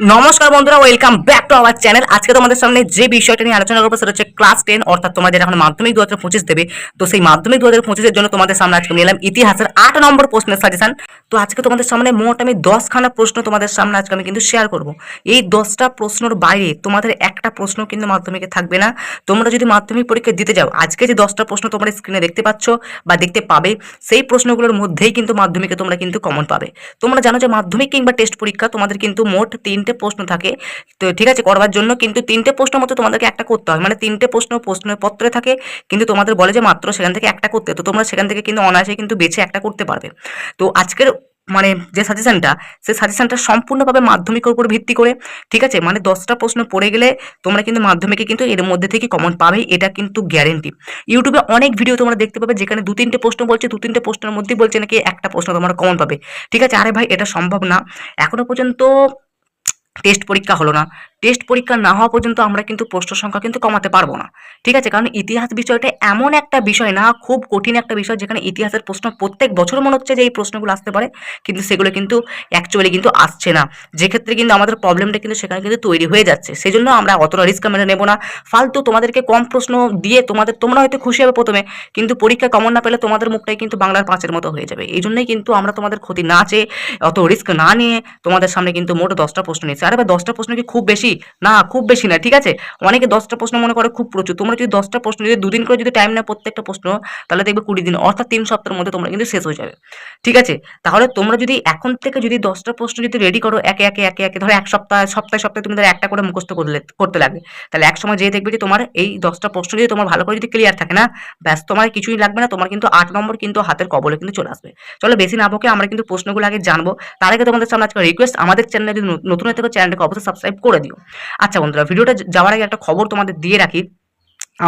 নমস্কার বন্ধুরা welcome back to our channel আজকে তোমাদের সামনে যে বিষয়টা নিয়ে আলোচনা করব, সেটা হচ্ছে ক্লাস টেন অর্থাৎ তোমাদের এখন মাধ্যমিক দু হাজার পঁচিশ দেবে। তো সেই মাধ্যমিক দু হাজার পঁচিশের জন্য তোমাদের সামনে আজকে নিয়ে এলাম ইতিহাসের আট নম্বর প্রশ্নের সাজেশন তো আজকে তোমাদের সামনে মোট আমি দশখানা প্রশ্ন তোমাদের সামনে আজকে আমি কিন্তু শেয়ার করব। এই দশটা প্রশ্নর বাইরে তোমাদের একটা প্রশ্ন কিন্তু মাধ্যমিকে থাকবে না। তোমরা যদি মাধ্যমিক পরীক্ষা দিতে যাও, আজকে যে দশটা প্রশ্ন তোমরা স্ক্রিনে দেখতে পাচ্ছ বা দেখতে পাবে, সেই প্রশ্নগুলোর মধ্যেই কিন্তু মাধ্যমিকে তোমরা কিন্তু কমন পাবে। তোমরা জানো যে মাধ্যমিক কিংবা টেস্ট পরীক্ষা তোমাদের কিন্তু মোট তিনটে প্রশ্ন থাকে। তো ঠিক আছে, করবার জন্য কিন্তু তিনটে প্রশ্ন মতো তোমাদেরকে একটা করতে হয়। মানে তিনটে প্রশ্ন প্রশ্নের পত্রে থাকে, কিন্তু তোমাদের বলে যে মাত্র সেখান থেকে একটা করতে তো তোমরা সেখান থেকে কিন্তু অনায়াসে কিন্তু বেছে একটা করতে পারবে। তো আজকের মানে যে সাজেশনটা সেই সাজেশনটা সম্পূর্ণভাবে মাধ্যমিকের উপর ভিত্তি করে, ঠিক আছে? মানে দশটা প্রশ্ন পড়ে গেলে তোমরা কিন্তু মাধ্যমিকে কিন্তু এর মধ্যে থেকে কমন পাবেই এটা কিন্তু গ্যারেন্টি ইউটিউবে অনেক ভিডিও তোমরা দেখতে পাবে যেখানে দু তিনটে প্রশ্ন বলছে, দু তিনটে প্রশ্নের মধ্যেই বলছে নাকি একটা প্রশ্ন তোমরা কমন পাবে। ঠিক আছে? আরে ভাই, এটা সম্ভব না। এখনও পর্যন্ত টেস্ট পরীক্ষা হলো না। টেস্ট পরীক্ষা না হওয়া পর্যন্ত আমরা কিন্তু প্রশ্ন সংখ্যা কিন্তু কমাতে পারব না। ঠিক আছে? কারণ ইতিহাস বিষয়টা এমন একটা বিষয় না, খুব কঠিন একটা বিষয় যেখানে ইতিহাসের প্রশ্ন প্রত্যেক বছর মনে হচ্ছে যে এই প্রশ্নগুলো আসতে পারে, কিন্তু সেগুলো কিন্তু অ্যাকচুয়ালি কিন্তু আসছে না। যেক্ষেত্রে কিন্তু আমাদের প্রবলেমটা কিন্তু সেখানে কিন্তু তৈরি হয়ে যাচ্ছে। সেই জন্য আমরা অতটা রিস্ক মেনে নেব না। ফালতু তোমাদেরকে কম প্রশ্ন দিয়ে তোমাদের, তোমরা হয়তো খুশি হবে প্রথমে, কিন্তু পরীক্ষা কমন না পেলে তোমাদের মুখটাই কিন্তু বাংলার পাঁচের মতো হয়ে যাবে। এই জন্যই কিন্তু আমরা তোমাদের ক্ষতি না চেয়ে, অত রিস্ক না নিয়ে তোমাদের সামনে কিন্তু মোট দশটা প্রশ্ন নিয়েছি। আরে ভাই দশটা প্রশ্ন কি খুব বেশি? না, খুব বেশি না, ঠিক আছে? অনেকে দশটা প্রশ্ন মনে করে, খুব প্রচুর। তোমরা যদি দশটা প্রশ্ন, যদি দুদিন করে যদি টাইম নেয় প্রত্যেকটা প্রশ্ন, তাহলে দেখবে কুড়ি দিন, অর্থাৎ তিন সপ্তাহের মধ্যে তোমরা কিন্তু শেষ হয়ে যাবে। ঠিক আছে? তাহলে তোমরা যদি এখন থেকে যদি দশটা প্রশ্ন যদি রেডি করো, একে একে একে একে, ধরো এক সপ্তাহ, সপ্তাহে সপ্তাহে তুমি ধরো একটা করে মুখস্থ করলে, করতে লাগবে। তাহলে এক সময় যেয়ে দেখবে যে তোমার এই দশটা প্রশ্ন যদি তোমার ভালো করে যদি ক্লিয়ার থাকে না, ব্যাস, তোমার কিছুই লাগবে না, তোমার কিন্তু আট নম্বর কিন্তু হাতের কবলে কিন্তু চলে আসবে। চলো, বেশি না বকে আমরা কিন্তু প্রশ্নগুলো আগে জানব। তার আগে তোমাদের সামনে আজকে রিকোয়েস্ট আমাদের চ্যানেলে যদি নতুন হয়ে থাকো চ্যানেলটাকে অবশ্যই সাবস্ক্রাইব করে দিও। আচ্ছা বন্ধুরা ভিডিওটা যাওয়ার আগে একটা খবর তোমাদের দিয়ে রাখি।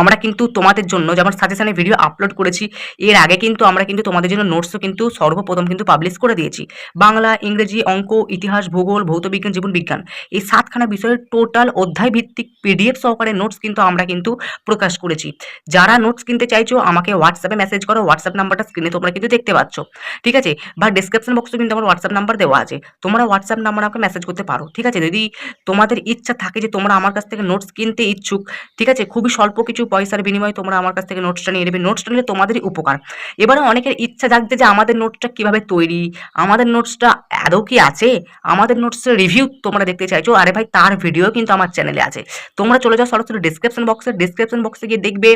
আমরা কিন্তু তোমাদের জন্য যেমন সাজেশনে ভিডিও আপলোড করেছি, এর আগে কিন্তু আমরা কিন্তু তোমাদের জন্য নোটসও কিন্তু সর্বপ্রথম কিন্তু পাবলিশ করে দিয়েছি। বাংলা, ইংরেজি, অঙ্ক, ইতিহাস, ভূগোল, ভৌতবিজ্ঞান, জীবন বিজ্ঞান, এই সাতখানা বিষয়ের টোটাল অধ্যায় ভিত্তিক পিডিএফ সহকারে নোটস কিন্তু আমরা কিন্তু প্রকাশ করেছি। যারা নোটস কিনতে চাইছো, আমাকে হোয়াটসঅ্যাপে মেসেজ করো হোয়াটসঅ্যাপ নাম্বারটা স্ক্রিনে তোমরা কিন্তু দেখতে পাচ্ছ। ঠিক আছে? বা ডিসক্রিপশন বক্সে কিন্তু আমার হোয়াটসঅ্যাপ নাম্বার দেওয়া আছে। তোমরা হোয়াটসঅ্যাপ নাম্বার আমাকে মেসেজ করতে পারো। ঠিক আছে? যদি তোমাদের ইচ্ছা থাকে যে তোমরা আমার কাছ থেকে নোটস কিনতে ইচ্ছুক, ঠিক আছে? খুবই স্বল্প কিছু পয়সার বিনিময়ে তোমরা আমার কাছ থেকে নোটসটা নিয়ে নেবে। নোটসটা নিলে তোমাদেরই উপকার। এবারে অনেকের ইচ্ছা জাগছে যে আমাদের নোটসটা কীভাবে তৈরি? আমাদের নোটসটা আদৌ কি আছে? আমাদের নোটসের রিভিউ তোমরা দেখতে চাইছো? আরে ভাই, তার ভিডিও কিন্তু আমার চ্যানেলে আছে। তোমরা চলে যাও সরাসরি ডিসক্রিপশন বক্সে ডিসক্রিপশন বক্সে গিয়ে দেখবে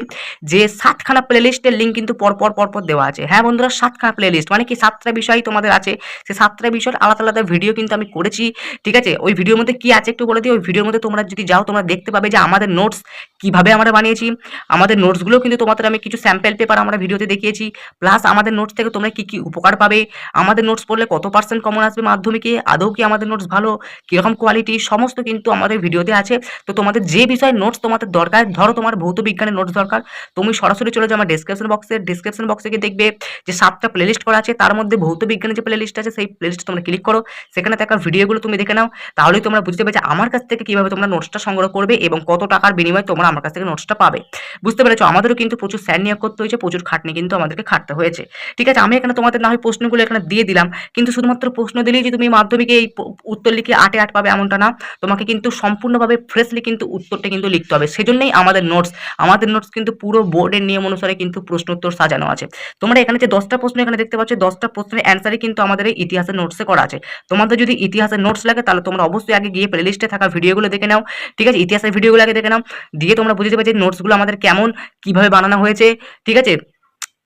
যে সাতখানা প্লেলিস্টের লিঙ্ক কিন্তু পরপর পরপর দেওয়া আছে। হ্যাঁ বন্ধুরা, সাতখানা প্লেলিস্ট মানে কি? সাতটা বিষয় তোমাদের আছে। সে সাতটা বিষয়ের আলাদা আলাদা ভিডিও কিন্তু আমি করেছি। ঠিক আছে? ওই ভিডিওর মধ্যে কি আছে একটু বলে দিই। ওই ভিডিওর মধ্যে তোমরা যদি যাও, তোমরা দেখতে পাবে যে আমাদের নোটস কীভাবে আমরা বানিয়েছি। আমাদের নোটসগুলো কিন্তু তোমাদের আমি কিছু স্যাম্পল পেপার আমরা ভিডিওতে দেখিয়েছি প্লাস আমাদের নোটস থেকে তোমরা কি কি উপকার পাবে? আমাদের নোটস পড়লে কত পার্সেন্ট কমন আসবে মাধ্যমিকে? আদৌ কি আমাদের নোটস ভালো? কীরকম কোয়ালিটি সমস্ত কিন্তু আমাদের ভিডিওতে আছে। তো তোমাদের যে বিষয়ে নোটস তোমাদের দরকার, ধরো তোমার ভৌত বিজ্ঞানের নোটস দরকার, তুমি সরাসরি চলে যাও আমার ডিসক্রিপশন বক্সে ডিসক্রিপশন বক্সে গিয়ে দেখবে যে সাতটা প্লেলিস্ট করা আছে। তার মধ্যে ভৌত বিজ্ঞানের যে প্লেলিস্ট আছে, সেই প্লেলিস্ট তোমরা ক্লিক করো। সেখানে থাকা ভিডিওগুলো তুমি দেখে নাও। তাহলেই তোমরা বুঝতে পারবে যে আমার কাছ থেকে কীভাবে তোমরা নোটসটা সংগ্রহ করবে এবং কত টাকার বিনিময়ে তোমরা আমার কাছ থেকে নোটসটা পাবে। বুঝতে পেরেছ? আমাদেরও কিন্তু প্রচুর স্যার নিয়োগ করতে হয়েছে, প্রচুর খাটনি কিন্তু আমাদেরকে খাটতে হয়েছে। ঠিক আছে, আমি এখানে তোমাদের না হয় প্রশ্নগুলো এখানে দিয়ে দিলাম, কিন্তু শুধুমাত্র প্রশ্ন দিলেই যে তুমি মাধ্যমিকে এই উত্তর লিখে আটে আট পাবে এমনটা না। তোমাকে কিন্তু সম্পূর্ণভাবে ফ্রেশলি কিন্তু উত্তরটা কিন্তু লিখতে হবে। সেজন্যই আমাদের নোটস আমাদের নোটস কিন্তু পুরো বোর্ডের নিয়ম অনুসারে কিন্তু প্রশ্ন উত্তর সাজানো আছে। তোমরা এখানে যে দশটা প্রশ্ন এখানে দেখতে পাচ্ছ, দশটা প্রশ্নের অ্যান্সারই কিন্তু আমাদের এই ইতিহাসের নোটসে করা আছে। তোমাদের যদি ইতিহাসের নোটস লাগে, তাহলে তোমরা অবশ্যই আগে গিয়ে প্লেলিস্টে থাকা ভিডিওগুলো দেখে নাও। ঠিক আছে, ইতিহাসের ভিডিওগুলো আগে দেখে নাও। দিয়ে তোমরা বুঝে যাবে যে নোটসগুলো আমাদের কেমন কীভাবে বানানো হয়েছে ঠিক আছে?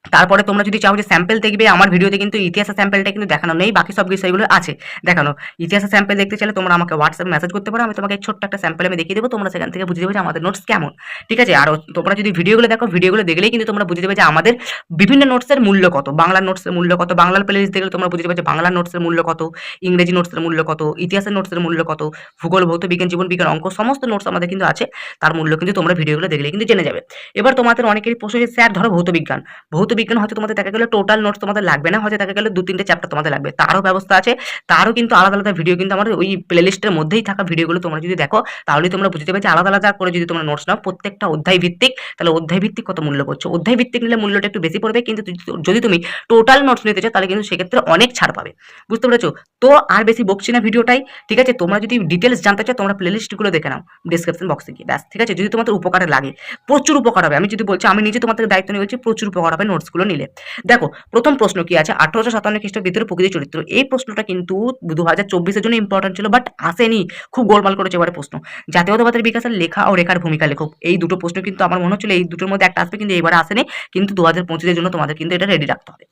তারপরে তোমরা যদি চাও যে স্যাম্পেল দেখবে, আমার ভিডিওতে কিন্তু ইতিহাসের স্যাম্পেলটা কিন্তু দেখানো নেই, বাকি সব বিষয়গুলো আছে দেখানো। ইতিহাসের স্যাম্পল দেখতে চাইলে তোমরা আমাকে হোয়াটসঅ্যাপ মেসেজ করতে পারো, আমি তোমাকে ছোট্ট একটা স্যাম্পেল আমি দেখিয়ে দেবো, তোমরা সেখান থেকে বুঝে যাবে যে আমাদের নোটস কেমন। ঠিক আছে? আর তোমরা যদি ভিডিওগুলো দেখো, ভিডিওগুলো দেখলেই কিন্তু তোমরা বুঝে যাবে যে আমাদের বিভিন্ন নোটসের মূল্য কত। বাংলা নোটসের মূল্য কত, বাংলার প্লেলিস্ট দেখলে তোমরা বুঝে যাবে যে বাংলা নোটসের মূল্য কত, ইংরেজি নোটসের মূল্য কত, ইতিহাসের নোটসের মূল্য কত, ভূগোল, ভৌত, বিজ্ঞান, জীবন, বিজ্ঞান, অঙ্ক, সমস্ত নোটস আমাদের কিন্তু আছে। তার মূল্য কিন্তু তোমরা ভিডিওগুলো দেখলে কিন্তু জেনে যাবে। এবার তোমাদের অনেকেরই প্রশ্ন স্যার ধরো ভৌত বিজ্ঞান। ভৌত ভৌত বিজ্ঞান হয়তো তোমাদের দেখা গেলে টোটাল নোটস তোমাদের লাগবে না, হয়তো দেখা গেলে দু তিনটে চ্যাপ্টার তোমাদের লাগবে। তারও ব্যবস্থা আছে, তারও কিন্তু আলাদা আলাদা ভিডিও কিন্তু আমাদের ওই প্লেলিস্টের মধ্যেই থাকা ভিডিওগুলো তোমরা যদি দেখো, তাহলেই তোমরা বুঝতে পারবে যে আলাদা আলাদা করে যদি তোমরা নোটস নাও, প্রত্যেকটা অধ্যায় ভিত্তিক, তাহলে অধ্যায় ভিত্তিক কত মূল্য করছ অধ্যায় ভিত্তিক নিলে মূল্যটা একটু বেশি পড়বে, কিন্তু যদি তুমি টোটাল নোটস নিতে চাও, তাহলে কিন্তু সেক্ষেত্রে অনেক ছাড় পাবে। বুঝতে পেরেছ? তো আর বেশি বকছি না ভিডিওটাই, ঠিক আছে? তোমরা যদি ডিটেলস জানতে চাও, তোমরা প্লেলিস্টগুলো দেখে নাও ডিসক্রিপশন বক্সে গিয়ে, ব্যাস, ঠিক আছে? যদি তোমাদের উপকারে লাগে, প্রচুর উপকার হবে। আমি যদি বলছি, আমি নিজে তোমাদের দায়িত্ব নিয়ে বলছি, প্রচুর উপকার হবে নোটসগুলো নিলে। দেখো, প্রথম প্রশ্ন কি আছে? আঠারোশো সাতান্ন খ্রিস্টের ভিতরে প্রকৃতি চরিত্র। এই প্রশ্নটা কিন্তু দু হাজার চব্বিশের জন্য ইম্পর্টেন্ট ছিল বাট আসেনি। খুব গোলমাল করেছে এবারে প্রশ্ন। জাতীয়তাবাদের বিকাশের লেখা ও রেখার ভূমিকা লেখক। এই দুটো প্রশ্ন কিন্তু আমার মনে হচ্ছিল এই দুটোর মধ্যে একটা আসবে, কিন্তু এবারে আসেনি। কিন্তু দু হাজার পঁচিশের জন্য তোমাদের কিন্তু এটা রেডি রাখতে হবে।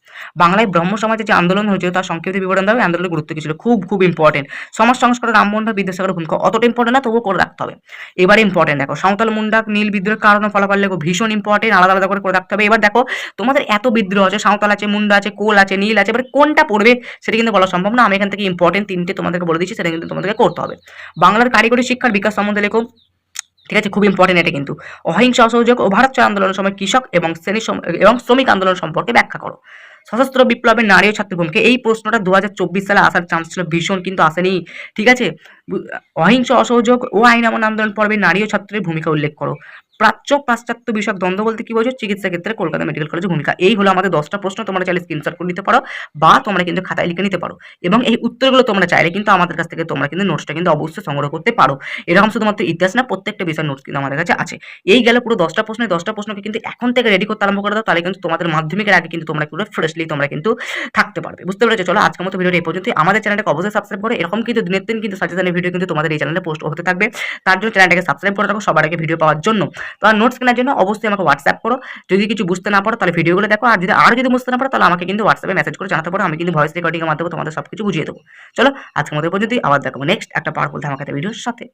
বাংলায় ব্রহ্ম সমাজে যে আন্দোলন হয়েছিল, তার সংক্ষিপ্ত বিবরণ দেবে আন্দোলনের গুরুত্ব কি ছিল? খুব খুব ইম্পর্টেন্ট সমাজ সংস্কার রামমোহন বিদ্যাসাগরের ভূমিকা অতটা ইম্পর্টেন্ট না, তবুও করে রাখতে হবে। এবার ইম্পর্টেন্ট দেখো, সাঁওতাল মুন্ডা নীল বিদ্রোহের কারণ ফলাফল লেখো, ভীষণ ইম্পর্টেন্ট আলাদা আলাদা করে করে রাখতে হবে। এবার দেখো, তোমাদের এত বিদ্রোহ আছে, সাঁওতাল আছে, মুন্ডা আছে, কোল আছে, নীল আছে, এবার কোনটা পড়বে সেটা কিন্তু বলা সম্ভব না। আমি এখান থেকে ইম্পর্টেন্ট তিনটে তোমাদেরকে বলে দিচ্ছি, সেটা কিন্তু তোমাদেরকে করতে হবে। বাংলার কারিগরি শিক্ষার বিকাশ সম্বন্ধে লেখো। ঠিক আছে, খুব ইম্পর্টেন্ট এটা কিন্তু। অহিংসা অসহযোগ ও ভারত আন্দোলনের সময় কৃষক এবং শ্রেণি এবং শ্রমিক আন্দোলন সম্পর্কে ব্যাখ্যা করো। সশস্ত্র বিপ্লবের নারী ও ছাত্র ভূমিকা এই প্রশ্নটা দু হাজার চব্বিশ সালে আসার চান্স ছিল, ভীষণ কিন্তু আসেনি। ঠিক আছে? অহিংস অসহযোগ ও আইন আমন আন্দোলন পর্বে নারী ও ছাত্রের ভূমিকা উল্লেখ করো। প্রাচ্য পাশ্চাত্য বিষয়ক দ্বন্দ্ব বলতে কি বোঝো? চিকিৎসা ক্ষেত্রে কলকাতা মেডিকেল কলেজের ভূমিকা। এই হলো আমাদের দশটা প্রশ্ন, তোমরা চাইলে স্ক্রিনশট করে নিতে পারো বা তোমরা কিন্তু খাতায় লিখে নিতে পারো। এবং এই উত্তরগুলো তোমরা চাইলে কিন্তু আমাদের কাছ থেকে তোমরা কিন্তু নোটসটা কিন্তু অবশ্যই সংগ্রহ করতে পারো। এরকম শুধুমাত্র ইতিহাস না, প্রত্যেকটা বিষয়ের নোটস কিন্তু আমাদের কাছে আছে। এই গেলে পুরো দশটা প্রশ্ন দশটা প্রশ্নকে কিন্তু এখন থেকে রেডি করতে আরম্ভ করে দাও, তাহলে কিন্তু তোমাদের মাধ্যমিকের আগে কিন্তু তোমরা পুরো ফ্রেশলি তোমরা কিন্তু থাকতে পারবে। বুঝতে পেরেছ? চলো আজকের মতো ভিডিওটা এই পর্যন্তই। আমাদের চ্যানেলটাকে অবশ্যই সাবস্ক্রাইব করো। এরকম কিন্তু দিনের দিন কিন্তু সাজেশনের ভিডিও কিন্তু তোমাদের এই চ্যানেলে পোস্ট হতে থাকবে। তার জন্য চ্যানেলটাকে সাবস্ক্রাইব করে রাখো সবার আগে ভিডিও পাওয়ার জন্য। তো আর নোটস কেনার জন্য অবশ্যই আমাকে হোয়াটসঅ্যাপ করো। যদি কিছু বুঝতে না পারো, তাহলে ভিডিওগুলো দেখো। আর যদি আরও যদি বুঝতে না পারো, তাহলে আমাকে কিন্তু হোয়াটসঅ্যাপে মেসেজ করে জানাতে পারো। আমি কিন্তু ভয়েস রেকর্ডিংয়ের মাধ্যমে তোমাদের সব কিছু বুঝিয়ে দেবো। চলো আজকে মধ্যে পর্যন্ত আবার দেখো নেক্সট একটা পাওয়ারফুল ধামাকাতে ভিডিওর সাথে।